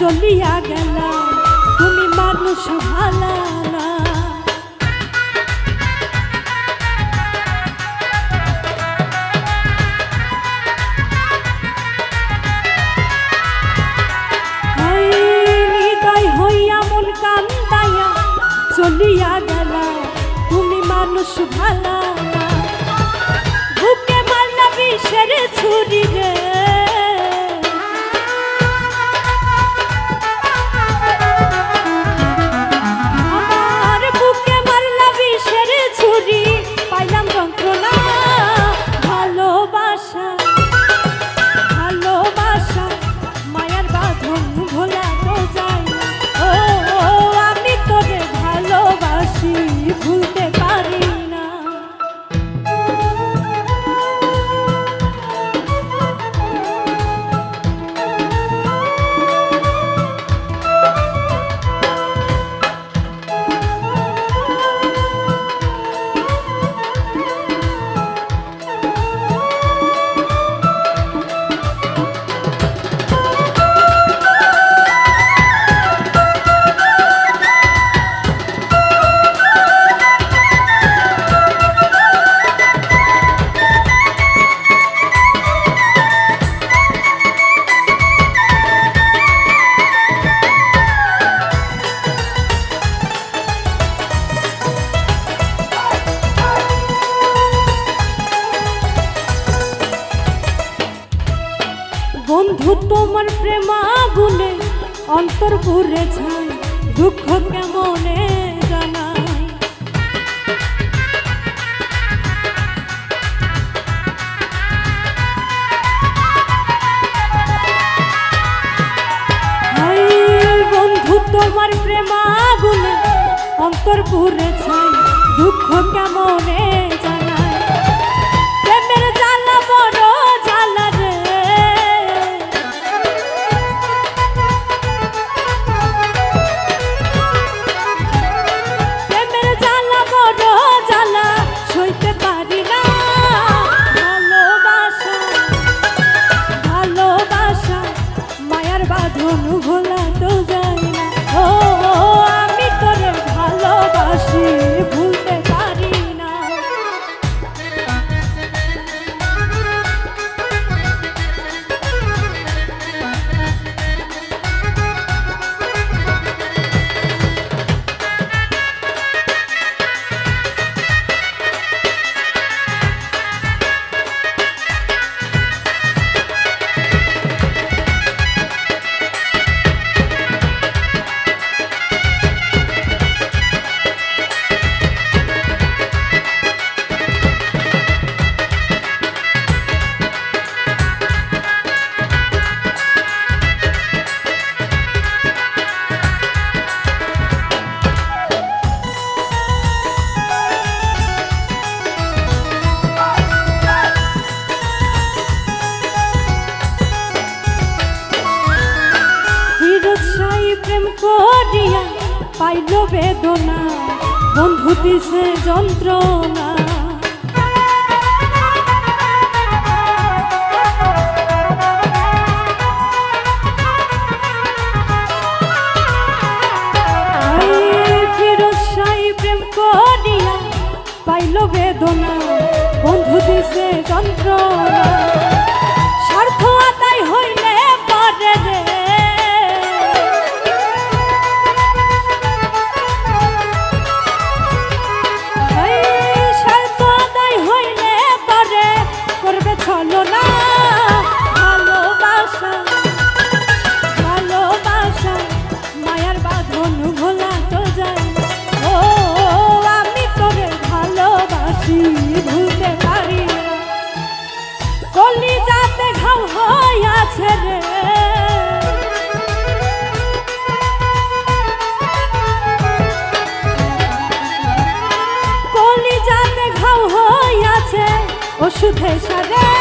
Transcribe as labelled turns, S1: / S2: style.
S1: চলিয়া গেল, তুমি মানুষ ভালা না। চলিয়া গেল, তুমি মানুষ ভালা বুকে মারলা বিষের ছুরি রে। তোমার প্রেমা গুনে অন্তর পুরে যায়, দুঃখ কেমনে জানাই তোমার প্রেমা গুনে অন্তর যায়, দুঃখ কেমনে পাইল বেদনা বন্ধু দিছে যন্ত্রণা। পাইল বেদনা বন্ধু দিছে যন্ত্রণা। সুধে সারে